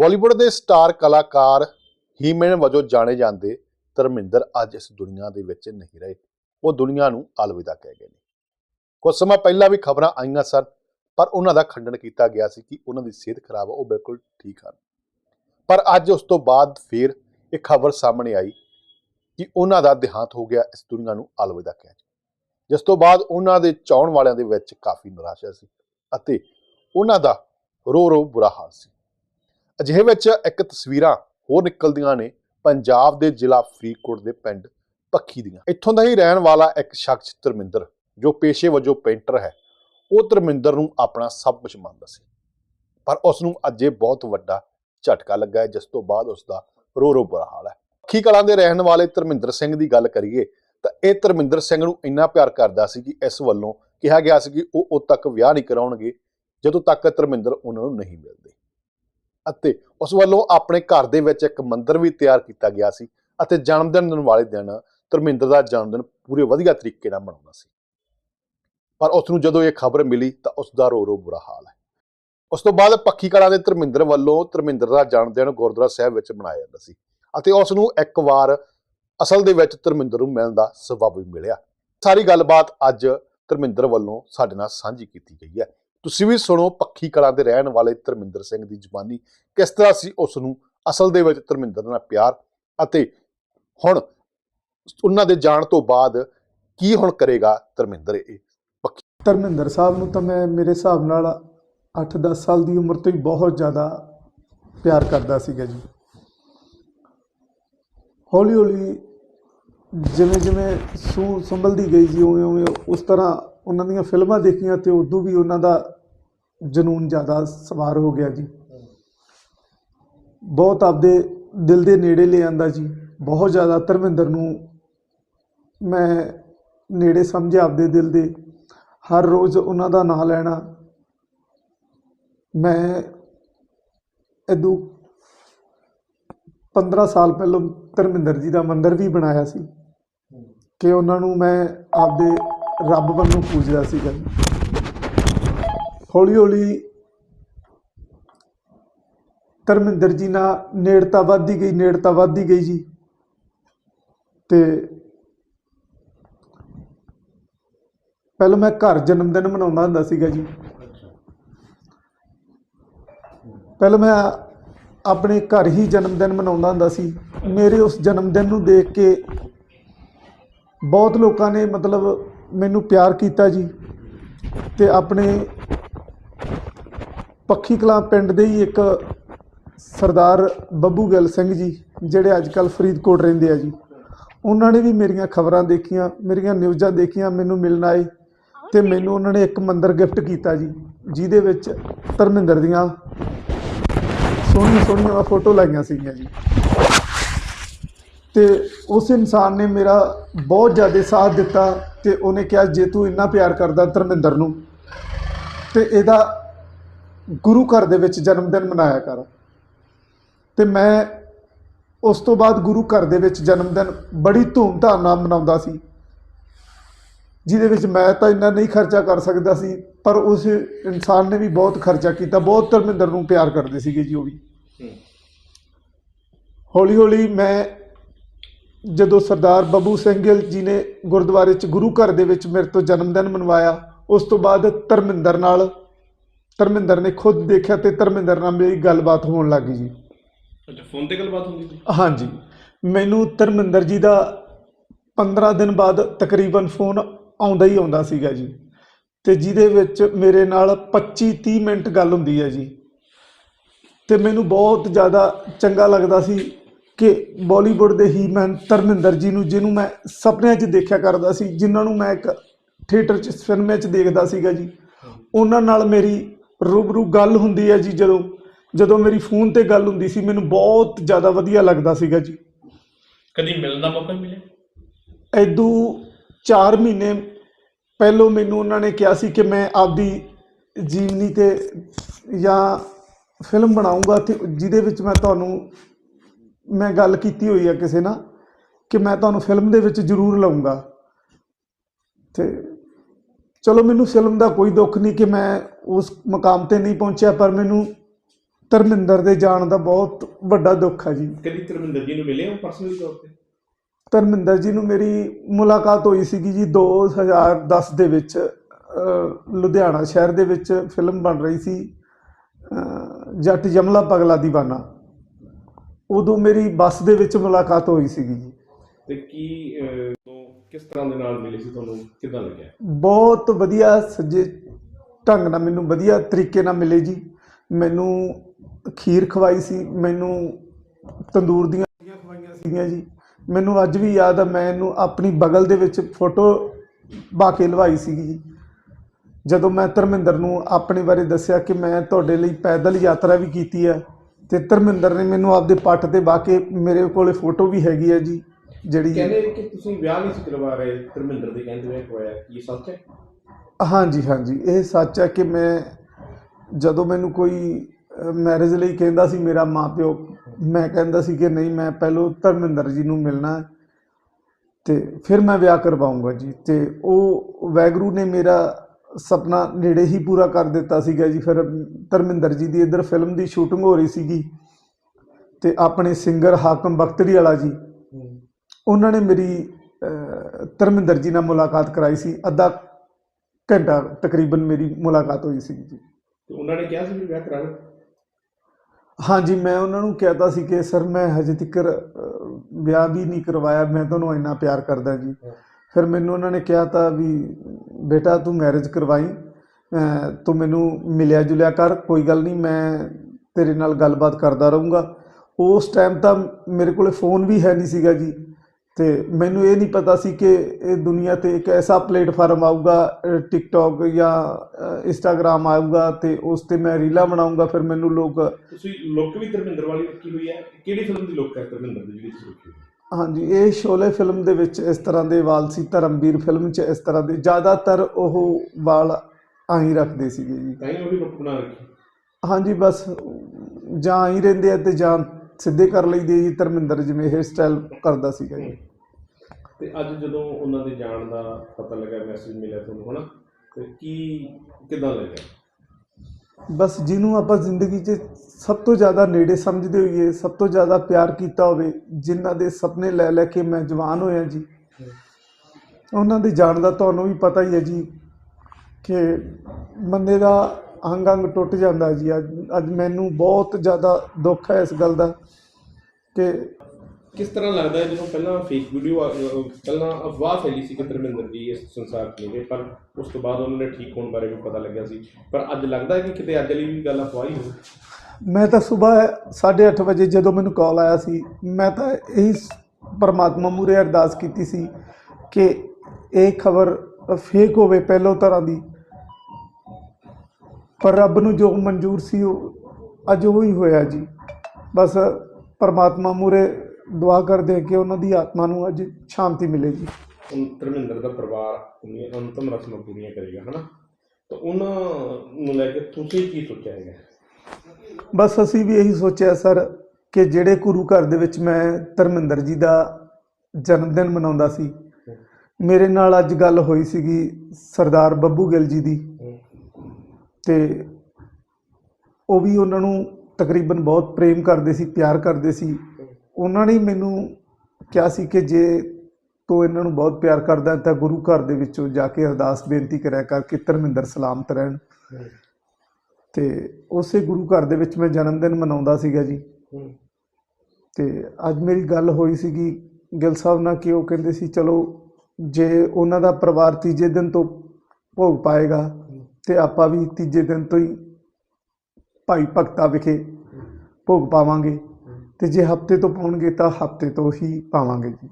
ਬਾਲੀਵੁੱਡ ਦੇ ਸਟਾਰ ਕਲਾਕਾਰ ਹੀਮੇਨ ਵਜੋਂ ਜਾਣੇ ਜਾਂਦੇ ਧਰਮਿੰਦਰ ਅੱਜ ਇਸ ਦੁਨੀਆ ਦੇ ਵਿੱਚ ਨਹੀਂ ਰਹੇ। ਉਹ ਦੁਨੀਆ ਨੂੰ ਅਲਵਿਦਾ ਕਹਿ ਗਏ ਨੇ। ਕੁਝ ਸਮਾਂ ਪਹਿਲਾਂ ਵੀ ਖਬਰਾਂ ਆਈਆਂ ਸਨ, ਪਰ ਉਹਨਾਂ ਦਾ ਖੰਡਨ ਕੀਤਾ ਗਿਆ ਸੀ ਕਿ ਉਹਨਾਂ ਦੀ ਸਿਹਤ ਖਰਾਬ ਹੈ ਉਹ ਬਿਲਕੁਲ ਠੀਕ ਹਨ। ਪਰ ਅੱਜ ਉਸ ਤੋਂ ਬਾਅਦ ਫਿਰ ਇਹ ਖਬਰ ਸਾਹਮਣੇ ਆਈ ਕਿ ਉਹਨਾਂ ਦਾ ਦੇਹਾਂਤ ਹੋ ਗਿਆ ਇਸ ਦੁਨੀਆ ਨੂੰ ਅਲਵਿਦਾ ਕਹਿ ਕੇ। ਜਿਸ ਤੋਂ ਬਾਅਦ ਉਹਨਾਂ ਦੇ ਚਾਹਣ ਵਾਲਿਆਂ ਦੇ ਵਿੱਚ ਕਾਫੀ ਨਿਰਾਸ਼ਾ ਸੀ ਅਤੇ ਉਹਨਾਂ ਦਾ ਰੋ ਰੋ ਬੁਰਾ ਹਾਲ ਸੀ। ਅਜਿਹੇ ਵਿੱਚ ਇੱਕ ਤਸਵੀਰਾਂ ਹੋਰ ਨਿਕਲਦੀਆਂ ਨੇ ਪੰਜਾਬ ਦੇ ਜ਼ਿਲ੍ਹਾ ਫਰੀਦਕੋਟ ਦੇ ਪਿੰਡ ਪੱਖੀ ਦੀਆਂ। ਇੱਥੋਂ ਦਾ ਹੀ ਰਹਿਣ ਵਾਲਾ ਇੱਕ ਸ਼ਖਸ ਧਰਮਿੰਦਰ, ਜੋ ਪੇਸ਼ੇ ਵਜੋਂ ਪੇਂਟਰ ਹੈ, ਉਹ ਧਰਮਿੰਦਰ ਨੂੰ ਆਪਣਾ ਸਭ ਕੁਝ ਮੰਨਦਾ ਸੀ। ਪਰ ਉਸ ਨੂੰ ਅੱਜੇ ਬਹੁਤ ਵੱਡਾ ਝਟਕਾ ਲੱਗਾ ਹੈ, ਜਿਸ ਤੋਂ ਬਾਅਦ ਉਸ ਦਾ ਰੋ ਰੋ ਬੁਰਾ ਹਾਲ ਹੈ। ਪੱਖੀ ਕਲਾਂ ਦੇ ਰਹਿਣ ਵਾਲੇ ਧਰਮਿੰਦਰ ਸਿੰਘ ਦੀ ਗੱਲ ਕਰੀਏ, ਤਾਂ ਇਹ ਧਰਮਿੰਦਰ ਸਿੰਘ ਨੂੰ ਇੰਨਾ ਪਿਆਰ ਕਰਦਾ ਸੀ ਕਿ ਇਸ ਵੱਲੋਂ ਕਿਹਾ ਗਿਆ ਸੀ ਕਿ ਉਹ ਉਦ ਤੱਕ ਵਿਆਹ ਨਹੀਂ ਕਰਾਉਣਗੇ, ਜਦੋਂ ਤੱਕ ਧਰਮਿੰਦਰ ਉਹਨਾਂ ਨੂੰ ਨਹੀਂ ਮਿਲਦੇ। ਅਤੇ ਉਸ ਵੱਲੋਂ ਆਪਣੇ ਘਰ ਦੇ ਵਿੱਚ ਇੱਕ ਮੰਦਿਰ ਵੀ ਤਿਆਰ ਕੀਤਾ ਗਿਆ ਸੀ ਅਤੇ ਜਨਮ ਦਿਨ ਵਾਲੇ ਦਿਨ ਧਰਮਿੰਦਰ ਦਾ ਜਨਮ ਦਿਨ ਪੂਰੇ ਵਧੀਆ ਤਰੀਕੇ ਨਾਲ ਮਨਾਉਣਾ ਸੀ। ਪਰ ਉਸ ਨੂੰ ਜਦੋਂ ਇਹ ਖਬਰ ਮਿਲੀ ਤਾਂ ਉਸ ਦਾ ਰੋ ਰੋ ਬੁਰਾ ਹਾਲ ਹੈ। ਉਸ ਤੋਂ ਬਾਅਦ ਪੱਖੀ ਕਲਾਂ ਦੇ ਧਰਮਿੰਦਰ ਵੱਲੋਂ ਧਰਮਿੰਦਰ ਦਾ ਜਨਮ ਦਿਨ ਗੁਰਦੁਆਰਾ ਸਾਹਿਬ ਵਿੱਚ ਮਨਾਇਆ ਜਾਂਦਾ ਸੀ ਅਤੇ ਉਸ ਨੂੰ ਇੱਕ ਵਾਰ ਅਸਲ ਦੇ ਵਿੱਚ ਧਰਮਿੰਦਰ ਨੂੰ ਮਿਲਣ ਦਾ ਸਬਬ ਵੀ ਮਿਲਿਆ। ਸਾਰੀ ਗੱਲਬਾਤ ਅੱਜ ਧਰਮਿੰਦਰ ਵੱਲੋਂ ਸਾਡੇ ਨਾਲ ਸਾਂਝੀ ਕੀਤੀ ਗਈ ਹੈ। ਤੁਸੀਂ ਵੀ ਸੁਣੋ ਪੱਖੀ ਕਲਾਂ ਦੇ ਰਹਿਣ ਵਾਲੇ ਧਰਮਿੰਦਰ ਸਿੰਘ ਦੀ ਜ਼ੁਬਾਨੀ ਕਿਸ ਤਰ੍ਹਾਂ ਸੀ ਉਸ ਨੂੰ ਅਸਲ ਦੇ ਵਿੱਚ ਧਰਮਿੰਦਰ ਨਾਲ ਪਿਆਰ ਅਤੇ ਹੁਣ ਉਹਨਾਂ ਦੇ ਜਾਣ ਤੋਂ ਬਾਅਦ ਕੀ ਹੁਣ ਕਰੇਗਾ ਧਰਮਿੰਦਰ ਇਹ ਧਰਮਿੰਦਰ ਸਾਹਿਬ ਨੂੰ ਤਾਂ ਮੈਂ ਮੇਰੇ ਹਿਸਾਬ ਨਾਲ 8-10 ਸਾਲ ਦੀ ਉਮਰ ਤੋਂ ਹੀ ਬਹੁਤ ਜ਼ਿਆਦਾ ਪਿਆਰ ਕਰਦਾ ਸੀਗਾ ਜੀ। ਹੌਲੀ ਹੌਲੀ ਜਿਵੇਂ ਜਿਵੇਂ ਸੂ ਸੰਭਲਦੀ ਗਈ ਜੀ ਉਵੇਂ ਉਵੇਂ ਉਸ ਤਰ੍ਹਾਂ ਉਹਨਾਂ ਦੀਆਂ ਫਿਲਮਾਂ ਦੇਖੀਆਂ ਤੇ ਉਦੋਂ ਵੀ ਉਹਨਾਂ ਦਾ ਜਨੂਨ ਜ਼ਿਆਦਾ ਸਵਾਰ ਹੋ ਗਿਆ ਜੀ। ਬਹੁਤ ਆਪਦੇ ਦਿਲ ਦੇ ਨੇੜੇ ਲੈ ਆਂਦਾ ਜੀ। ਬਹੁਤ ਜ਼ਿਆਦਾ ਧਰਮਿੰਦਰ ਨੂੰ ਮੈਂ ਨੇੜੇ ਸਮਝਿਆ ਆਪਦੇ ਦਿਲ ਦੇ। ਹਰ ਰੋਜ਼ ਉਹਨਾਂ ਦਾ ਨਾਮ ਲੈਣਾ। ਮੈਂ ਇਦੋਂ 15 ਸਾਲ ਪਹਿਲਾਂ ਧਰਮਿੰਦਰ ਜੀ ਦਾ ਮੰਦਿਰ ਵੀ ਬਣਾਇਆ ਸੀ। ਕਿ ਉਹਨਾਂ ਨੂੰ ਮੈਂ ਆਪਦੇ ਰੱਬ ਵੱਲੋਂ ਪੂਜਦਾ ਸੀਗਾ। ਹੌਲੀ ਹੌਲੀ ਧਰਮਿੰਦਰ ਜੀ ਨਾਲ ਨੇੜਤਾ ਵੱਧਦੀ ਗਈ, ਨੇੜਤਾ ਵੱਧਦੀ ਗਈ ਜੀ। ਤੇ ਪਹਿਲਾਂ ਮੈਂ ਘਰ ਜਨਮ ਦਿਨ ਮਨਾਉਂਦਾ ਹੁੰਦਾ ਸੀਗਾ ਜੀ। ਪਹਿਲਾਂ ਮੈਂ ਆਪਣੇ ਘਰ ਹੀ ਜਨਮ ਦਿਨ ਮਨਾਉਂਦਾ ਹੁੰਦਾ ਸੀ। ਮੇਰੇ ਉਸ ਜਨਮ ਦਿਨ ਨੂੰ ਦੇਖ ਕੇ ਬਹੁਤ ਲੋਕਾਂ ਨੇ ਮਤਲਬ ਮੈਨੂੰ ਪਿਆਰ ਕੀਤਾ ਜੀ ਤੇ ਆਪਣੇ ਪੱਖੀ ਕਲਾਂ ਪਿੰਡ ਦੇ ਹੀ ਇੱਕ ਸਰਦਾਰ ਬੱਬੂ ਗਿੱਲ ਸਿੰਘ ਜੀ, ਜਿਹੜੇ ਅੱਜ ਕੱਲ ਫਰੀਦਕੋਟ ਰਹਿੰਦੇ ਆ ਜੀ। ਉਹਨਾਂ ਨੇ ਵੀ ਮੇਰੀਆਂ ਖਬਰਾਂ ਦੇਖੀਆਂ, ਮੇਰੀਆਂ ਨਿਊਜ਼ਾਂ ਦੇਖੀਆਂ, ਮੈਨੂੰ ਮਿਲਣ ਆਏ ਤੇ ਮੈਨੂੰ ਉਹਨਾਂ ਨੇ ਇੱਕ ਮੰਦਰ ਗਿਫਟ ਕੀਤਾ ਜੀ, ਜਿਹਦੇ ਵਿੱਚ ਧਰਮਿੰਦਰ ਦੀਆਂ ਸੋਹਣੀਆਂ ਸੋਹਣੀਆਂ ਫੋਟੋ ਲਾਈਆਂ ਸੀਗੀਆਂ ਜੀ। ਤੇ ਉਸ ਇਨਸਾਨ ਨੇ ਮੇਰਾ ਬਹੁਤ ਜ਼ਿਆਦਾ ਸਾਥ ਦਿੱਤਾ ਤੇ ਉਹਨੇ ਕਿਹਾ ਜੇ ਤੂੰ ਇੰਨਾ ਪਿਆਰ ਕਰਦਾ ਧਰਮਿੰਦਰ ਨੂੰ ਤੇ ਇਹਦਾ ਗੁਰੂ ਘਰ ਦੇ ਵਿੱਚ ਜਨਮ ਦਿਨ ਮਨਾਇਆ ਕਰ। ਤੇ ਮੈਂ ਉਸ ਤੋਂ ਬਾਅਦ ਗੁਰੂ ਘਰ ਦੇ ਵਿੱਚ ਜਨਮ ਦਿਨ ਬੜੀ ਧੂਮਧਾਮ ਨਾਲ ਮਨਾਉਂਦਾ ਸੀ ਜਿਹਦੇ ਵਿੱਚ ਮੈਂ ਤਾਂ ਇੰਨਾ ਨਹੀਂ ਖਰਚਾ ਕਰ ਸਕਦਾ ਸੀ ਪਰ ਉਸ ਇਨਸਾਨ ਨੇ ਵੀ ਬਹੁਤ ਖਰਚਾ ਕੀਤਾ ਬਹੁਤ ਧਰਮਿੰਦਰ ਨੂੰ ਪਿਆਰ ਕਰਦੇ ਸੀਗੇ ਜੀ ਉਹ ਵੀ। ਹੌਲੀ ਹੌਲੀ ਮੈਂ ਜਦੋਂ ਸਰਦਾਰ ਬੱਬੂ ਸਿੰਘ ਗਿੱਲ ਜੀ ਨੇ ਗੁਰਦੁਆਰੇ 'ਚ ਗੁਰੂ ਘਰ ਦੇ ਵਿੱਚ ਮੇਰੇ ਤੋਂ ਜਨਮ ਦਿਨ ਮਨਵਾਇਆ ਉਸ ਤੋਂ ਬਾਅਦ ਧਰਮਿੰਦਰ ਨਾਲ ਧਰਮਿੰਦਰ ਨੇ ਖੁਦ ਦੇਖਿਆ ਤੇ ਧਰਮਿੰਦਰ ਨਾਲ ਮੇਰੀ ਗੱਲਬਾਤ ਹੋਣ ਲੱਗੀ ਜੀ। ਅੱਛਾ ਫੋਨ ਤੇ ਗੱਲਬਾਤ ਹੁੰਦੀ ਸੀ? ਹਾਂਜੀ। ਮੈਨੂੰ ਧਰਮਿੰਦਰ ਜੀ ਦਾ 15 ਦਿਨ ਬਾਅਦ ਤਕਰੀਬਨ ਫੋਨ ਆਉਂਦਾ ਹੀ ਆਉਂਦਾ ਸੀਗਾ ਜੀ। ਤੇ ਜਿਹਦੇ ਵਿੱਚ ਮੇਰੇ ਨਾਲ 25 30 ਮਿੰਟ ਗੱਲ ਹੁੰਦੀ ਹੈ ਜੀ। ਤੇ ਮੈਨੂੰ ਬਹੁਤ ਜ਼ਿਆਦਾ ਚੰਗਾ ਲੱਗਦਾ ਸੀ ਕਿ ਬਾਲੀਵੁੱਡ ਦੇ ਹੀ ਮੈਂ ਧਰਮਿੰਦਰ ਜੀ ਨੂੰ ਜਿਹਨੂੰ ਮੈਂ ਸੁਪਨਿਆਂ 'ਚ ਦੇਖਿਆ ਕਰਦਾ ਸੀ ਜਿਨ੍ਹਾਂ ਨੂੰ ਮੈਂ ਇੱਕ ਥੀਏਟਰ 'ਚ ਫਿਲਮਾਂ 'ਚ ਦੇਖਦਾ ਸੀਗਾ ਜੀ। ਉਹਨਾਂ ਨਾਲ ਮੇਰੀ ਰੂਬਰੂ ਗੱਲ ਹੁੰਦੀ ਹੈ ਜੀ ਜਦੋਂ ਜਦੋਂ ਮੇਰੀ ਫੋਨ ਤੇ ਗੱਲ ਹੁੰਦੀ ਸੀ ਮੈਨੂੰ ਬਹੁਤ ਜ਼ਿਆਦਾ ਵਧੀਆ ਲੱਗਦਾ ਸੀਗਾ ਜੀ। ਕਦੀ ਮਿਲਣ ਦਾ ਮੌਕਾ ਮਿਲਿਆ? ਐਦੂ 4 ਮਹੀਨੇ ਪਹਿਲੋਂ ਮੈਨੂੰ ਉਹਨਾਂ ਨੇ ਕਿਹਾ ਸੀ ਕਿ ਮੈਂ ਆਪਦੀ ਜੀਵਨੀ ਤੇ ਜਾਂ ਫਿਲਮ ਬਣਾਉਂਗਾ ਤੇ ਜਿਹਦੇ ਵਿੱਚ ਮੈਂ ਤੁਹਾਨੂੰ ਮੈਂ ਗੱਲ ਕੀਤੀ ਹੋਈ ਆ ਕਿਸੇ ਨਾਲ ਕਿ ਮੈਂ ਤੁਹਾਨੂੰ ਫਿਲਮ ਦੇ ਵਿੱਚ ਜ਼ਰੂਰ ਲਵਾਂਗਾ ਤੇ ਚਲੋ ਮੈਨੂੰ ਫਿਲਮ ਦਾ ਕੋਈ ਦੁੱਖ ਨਹੀਂ ਕਿ ਮੈਂ ਉਸ ਮਕਾਮ ਤੇ ਨਹੀਂ ਪਹੁੰਚਿਆ ਪਰ ਮੈਨੂੰ ਧਰਮਿੰਦਰ ਦੇ ਜਾਣ ਦਾ ਬਹੁਤ ਵੱਡਾ ਦੁੱਖ ਹੈ ਜੀ। ਕਦੀ ਧਰਮਿੰਦਰ ਜੀ ਨੂੰ ਮਿਲੇ ਹੋ ਪਰਸਨਲੀ ਤੌਰ ਤੇ? ਧਰਮਿੰਦਰ ਜੀ ਨੂੰ ਮੇਰੀ ਮੁਲਾਕਾਤ ਹੋਈ ਸੀਗੀ ਜੀ 2010 ਦੇ ਵਿੱਚ ਲੁਧਿਆਣਾ ਸ਼ਹਿਰ ਦੇ ਵਿੱਚ ਫਿਲਮ ਬਣ ਰਹੀ ਸੀ ਜੱਟ ਜਮਲਾ ਪਗਲਾ ਦੀਵਾਨਾ। ਉਦੋਂ ਮੇਰੀ ਬੱਸ ਦੇ ਵਿੱਚ ਮੁਲਾਕਾਤ ਹੋਈ ਸੀਗੀ ਜੀ। ਤੇ ਕੀ ਅਹ, ਤੋਂ ਕਿਸ ਤਰ੍ਹਾਂ ਦੇ ਨਾਲ ਮਿਲੇ ਸੀ? ਤੁਹਾਨੂੰ ਕਿਦਾਂ ਲੱਗਿਆ? ਬਹੁਤ ਵਧੀਆ ਸੱਜੇ ਢੰਗ ਨਾਲ ਮੈਨੂੰ ਵਧੀਆ ਤਰੀਕੇ ਨਾਲ ਮਿਲੇ ਜੀ। ਮੈਨੂੰ ਖੀਰ ਖਵਾਈ ਸੀ ਮੈਨੂੰ ਤੰਦੂਰ ਦੀਆਂ ਰੋਟੀਆਂ ਖਵਾਈਆਂ ਸੀਗੀਆਂ ਜੀ। ਮੈਨੂੰ ਅੱਜ ਵੀ ਯਾਦ ਆ ਮੈਂ ਇਹਨੂੰ ਆਪਣੀ ਬਗਲ ਦੇ ਵਿੱਚ ਫੋਟੋ ਪਾ ਕੇ ਲਵਾਈ ਸੀਗੀ ਜੀ। ਜਦੋਂ ਮੈਂ ਧਰਮਿੰਦਰ ਨੂੰ ਆਪਣੇ ਬਾਰੇ ਦੱਸਿਆ ਕਿ ਮੈਂ ਤੁਹਾਡੇ ਲਈ ਪੈਦਲ ਯਾਤਰਾ ਵੀ ਕੀਤੀ ਹੈ ਤੇ ਧਰਮਿੰਦਰ ਨੇ ਮੈਨੂੰ ਆਪਦੇ ਪੱਟ ਤੇ ਬਾ ਕੇ ਮੇਰੇ ਕੋਲੇ ਫੋਟੋ ਵੀ ਹੈਗੀ ਹੈ ਜੀ ਜਿਹੜੀ ਕਹਿੰਦੇ ਕਿ ਤੁਸੀਂ ਵਿਆਹ ਨਹੀਂ ਸੀ ਕਰਵਾ ਰਹੇ ਧਰਮਿੰਦਰ ਦੇ ਕਹਿੰਦੇ ਹੋਏ ਹੋਇਆ ਕੀ ਸੱਚ ਹੈ? ਹਾਂਜੀ ਹਾਂਜੀ ਇਹ ਸੱਚ ਹੈ ਕਿ ਮੈਂ ਜਦੋਂ ਮੈਨੂੰ ਕੋਈ ਮੈਰਿਜ ਲਈ ਕਹਿੰਦਾ ਸੀ ਮੇਰਾ ਮਾਪਿਓ ਮੈਂ ਕਹਿੰਦਾ ਸੀ ਕਿ ਨਹੀਂ ਮੈਂ ਪਹਿਲੋਂ ਧਰਮਿੰਦਰ ਜੀ ਨੂੰ ਮਿਲਣਾ ਹੈ ਤੇ ਫਿਰ ਮੈਂ ਵਿਆਹ ਕਰਵਾਉਂਗਾ ਜੀ ਤੇ ਉਹ ਵੈਗਰੂ ਨੇ ਮੇਰਾ ਸੁਪਨਾ ਨੇੜੇ ਹੀ ਪੂਰਾ ਕਰ ਦਿੱਤਾ ਸੀਗਾ ਜੀ। ਫਿਰ ਧਰਮਿੰਦਰ ਜੀ ਦੀ ਇੱਧਰ ਫਿਲਮ ਦੀ ਸ਼ੂਟਿੰਗ ਹੋ ਰਹੀ ਸੀਗੀ ਤੇ ਆਪਣੇ ਸਿੰਗਰ ਹਾਕਮ ਬਖਤਰੀ ਵਾਲਾ ਜੀ ਉਹਨਾਂ ਨੇ ਮੇਰੀ ਧਰਮਿੰਦਰ ਜੀ ਨਾਲ ਮੁਲਾਕਾਤ ਕਰਾਈ ਸੀ। ਅੱਧਾ ਘੰਟਾ ਤਕਰੀਬਨ ਮੇਰੀ ਮੁਲਾਕਾਤ ਹੋਈ ਸੀ ਜੀ। ਤੇ ਉਹਨਾਂ ਨੇ ਕਿਹਾ ਸੀ ਵੀ ਵਿਆਹ ਕਰਾ ਲਓ ਹਾਂਜੀ ਮੈਂ ਉਹਨਾਂ ਨੂੰ ਕਹਿਤਾ ਸੀ ਕਿ ਸਰ ਮੈਂ ਹਜੇ ਤੱਕ ਵਿਆਹ ਵੀ ਨਹੀਂ ਕਰਵਾਇਆ। ਮੈਂ ਤੁਹਾਨੂੰ ਇੰਨਾ ਪਿਆਰ ਕਰਦਾ ਜੀ। ਫਿਰ ਮੈਨੂੰ ਉਹਨਾਂ ਨੇ ਕਿਹਾ ਤਾਂ ਵੀ, ਬੇਟਾ ਤੂੰ ਮੈਰਿਜ ਕਰਵਾਈ ਤੂੰ ਮੈਨੂੰ ਮਿਲਿਆ ਜੁਲਿਆ ਕਰ, ਕੋਈ ਗੱਲ ਨਹੀਂ, ਮੈਂ ਤੇਰੇ ਨਾਲ ਗੱਲਬਾਤ ਕਰਦਾ ਰਹੂੰਗਾ। ਉਸ ਟਾਈਮ ਤਾਂ ਮੇਰੇ ਕੋਲੇ ਫੋਨ ਵੀ ਹੈ ਨਹੀਂ ਸੀਗਾ ਜੀ। ਤੇ ਮੈਨੂੰ ਇਹ ਨਹੀਂ ਪਤਾ ਸੀ ਕਿ ਇਹ ਦੁਨੀਆ ਤੇ ਇੱਕ ਐਸਾ ਪਲੇਟਫਾਰਮ ਆਊਗਾ ਟਿਕਟੌਕ ਜਾਂ ਇੰਸਟਾਗ੍ਰam ਆਊਗਾ ਤੇ ਉਸ ਤੇ ਮੈਂ ਰੀਲਾਂ ਬਣਾਉਂਗਾ ਫਿਰ ਮੈਨੂੰ ਲੋਕ ਤੁਸੀਂ ਲੁੱਕ ਵੀ ਧਰਮਿੰਦਰ ਵਾਲੀ ਰੱਖੀ ਹੋਈ ਹੈ। ਕਿਹੜੀ ਫਿਲਮ ਦੀ ਲੁੱਕ ਹੈ ਧਰਮਿੰਦਰ ਦੀ ਜਿਹੜੀ ਤੁਸੀਂ ਰੱਖੀ ਹੋਈ ਹਾਂਜੀ ਇਹ ਸ਼ੋਲੇ ਫਿਲਮ ਦੇ ਵਿੱਚ ਇਸ ਤਰ੍ਹਾਂ ਦੇ ਵਾਲ ਸੀ ਧਰਮਵੀਰ ਫਿਲਮ 'ਚ ਇਸ ਤਰ੍ਹਾਂ ਦੇ ਜ਼ਿਆਦਾਤਰ ਉਹ ਵਾਲ ਆਹੀ ਰੱਖਦੇ ਸੀਗੇ ਜੀ। ਤਾਂ ਹੀ ਉਹ ਵੀ ਲੁੱਕ ਬਣਾ ਰੱਖੀ ਹਾਂਜੀ ਬਸ ਜਾਂ ਆਹੀ ਰਹਿੰਦੇ ਆ ਤੇ ਜਾਂ ਸਿੱਧੇ ਕਰ ਲਈਦੇ ਜੀ ਧਰਮਿੰਦਰ ਜਿਵੇਂ ਹੇਅਰ ਸਟਾਈਲ ਕਰਦਾ ਸੀਗਾ ਜੀ। ਤੇ ਅੱਜ ਜਦੋਂ ਉਹਨਾਂ ਦੇ ਜਾਣ ਦਾ ਪਤਾ ਲੱਗਾ ਮੈਸੇਜ ਮਿਲਿਆ ਤੁਹਾਨੂੰ ਹਨਾ? ਤੇ ਕੀ ਕਿਦਾਂ ਲੱਗਿਆ ਬਸ ਜਿਹਨੂੰ ਆਪਾਂ ਜ਼ਿੰਦਗੀ 'ਚ ਸਭ ਤੋਂ ਜ਼ਿਆਦਾ ਨੇੜੇ ਸਮਝਦੇ ਹੋਈਏ, ਸਭ ਤੋਂ ਜ਼ਿਆਦਾ ਪਿਆਰ ਕੀਤਾ ਹੋਵੇ, ਜਿਨ੍ਹਾਂ ਦੇ ਸੁਪਨੇ ਲੈ ਲੈ ਕੇ ਮੈਂ ਜਵਾਨ ਹੋਇਆ ਜੀ, ਉਹਨਾਂ ਦੇ ਜਾਣ ਦਾ ਤੁਹਾਨੂੰ ਵੀ ਪਤਾ ਹੀ ਹੈ ਜੀ ਕਿ ਬੰਦੇ ਦਾ ਅੰਗ ਅੰਗ ਟੁੱਟ ਜਾਂਦਾ ਜੀ। ਅੱਜ ਅੱਜ ਮੈਨੂੰ ਬਹੁਤ ਜ਼ਿਆਦਾ ਦੁੱਖ ਹੈ ਇਸ ਗੱਲ ਦਾ ਕਿ ਕਿਸ ਤਰ੍ਹਾਂ ਲੱਗਦਾ ਹੈ ਜਦੋਂ ਪਹਿਲਾਂ ਫੇਕ ਵੀਡੀਓ ਪਹਿਲਾਂ ਅਫਵਾਹ ਫੈਲੀ ਸੀ ਕਿ ਧਰਮਿੰਦਰ ਜੀ ਇਸ ਸੰਸਾਰ 'ਚ ਗਏ ਪਰ ਉਸ ਤੋਂ ਬਾਅਦ ਉਹਨਾਂ ਨੇ ਠੀਕ ਹੋਣ ਬਾਰੇ ਵੀ ਪਤਾ ਲੱਗਿਆ ਸੀ। ਪਰ ਅੱਜ ਲੱਗਦਾ ਹੈ ਕਿ ਕਿਤੇ ਅੱਜ ਲਈ ਵੀ ਗੱਲ ਅਫਵਾਹ ਹੀ ਮੈਂ ਤਾਂ ਸਵੇਰ 8:30 ਵਜੇ ਜਦੋਂ ਮੈਨੂੰ ਕਾਲ ਆਇਆ ਸੀ, ਮੈਂ ਤਾਂ ਇਹੀ ਪਰਮਾਤਮਾ ਮੂਰੇ ਅਰਦਾਸ ਕੀਤੀ ਸੀ ਕਿ ਇਹ ਖਬਰ ਫੇਕ ਹੋਵੇ ਪਹਿਲੋਂ ਤਰ੍ਹਾਂ ਦੀ। ਪਰ ਰੱਬ ਨੂੰ ਜੋ ਮਨਜ਼ੂਰ ਸੀ ਉਹ ਅੱਜ ਉਹ ਹੀ ਹੋਇਆ ਜੀ। ਬਸ ਪਰਮਾਤਮਾ ਮੂਰੇ ਦੁਆ ਕਰਦੇ ਹਾਂ ਕਿ ਉਹਨਾਂ ਦੀ ਆਤਮਾ ਨੂੰ ਅੱਜ ਸ਼ਾਂਤੀ ਮਿਲੇ ਜੀ ਹੁਣ ਧਰਮਿੰਦਰ ਦਾ ਪਰਿਵਾਰ ਉਹਨੀਆਂ ਅੰਤਮ ਰਸਮਾਂ ਪੂਰੀਆਂ ਕਰੇਗਾ ਹਨਾ? ਤਾਂ ਉਹਨਾਂ ਨੂੰ ਲੈ ਕੇ ਤੁਸੀਂ ਕੀ ਸੋਚਿਆ ਹੈਗਾ? ਬਸ ਅਸੀਂ ਵੀ ਇਹੀ ਸੋਚਿਆ ਸਰ ਕਿ ਜਿਹੜੇ ਗੁਰੂ ਘਰ ਦੇ ਵਿੱਚ ਮੈਂ ਧਰਮਿੰਦਰ ਜੀ ਦਾ ਜਨਮ ਦਿਨ ਮਨਾਉਂਦਾ ਸੀ ਮੇਰੇ ਨਾਲ ਅੱਜ ਗੱਲ ਹੋਈ ਸੀਗੀ ਸਰਦਾਰ ਬੱਬੂ ਗਿੱਲ ਜੀ ਦੀ। ਤੇ ਉਹ ਵੀ ਉਹਨਾਂ ਨੂੰ ਤਕਰੀਬਨ ਬਹੁਤ ਪ੍ਰੇਮ ਕਰਦੇ ਸੀ ਪਿਆਰ ਕਰਦੇ ਸੀ। ਉਹਨਾਂ ਨੇ ਮੈਨੂੰ ਕਿਹਾ ਸੀ ਕਿ ਜੇ ਤੂੰ ਇਹਨਾਂ ਨੂੰ ਬਹੁਤ ਪਿਆਰ ਕਰਦਾ ਤਾਂ ਗੁਰੂ ਘਰ ਦੇ ਵਿੱਚੋਂ ਜਾ ਕੇ ਅਰਦਾਸ ਬੇਨਤੀ ਕਰਿਆ ਕਰ ਕਿ ਧਰਮਿੰਦਰ ਸਲਾਮਤ ਰਹਿਣ। ਤੇ ਉਸੇ ਗੁਰੂ ਘਰ ਦੇ ਵਿੱਚ ਮੈਂ ਜਨਮ ਦਿਨ ਮਨਾਉਂਦਾ ਸੀਗਾ ਜੀ। ਤੇ ਅੱਜ ਮੇਰੀ ਗੱਲ ਹੋਈ ਸੀਗੀ ਗਿੱਲ ਸਾਹਿਬ ਨਾਲ ਕਿ ਉਹ ਕਹਿੰਦੇ ਸੀ ਚਲੋ ਜੇ ਉਹਨਾਂ ਦਾ ਪਰਿਵਾਰ ਤੀਜੇ ਦਿਨ ਤੋਂ ਭੋਗ ਪਾਏਗਾ ਤੇ ਆਪਾਂ ਵੀ ਤੀਜੇ ਦਿਨ ਤੋਂ ਹੀ ਭਾਈ ਭਗਤਾ ਵਿਖੇ ਭੋਗ ਪਾਵਾਂਗੇ। ਤੇ ਜੇ ਹਫ਼ਤੇ ਤੋਂ ਪਾਉਣਗੇ ਤਾਂ ਹਫ਼ਤੇ ਤੋਂ ਹੀ ਪਾਵਾਂਗੇ ਜੀ।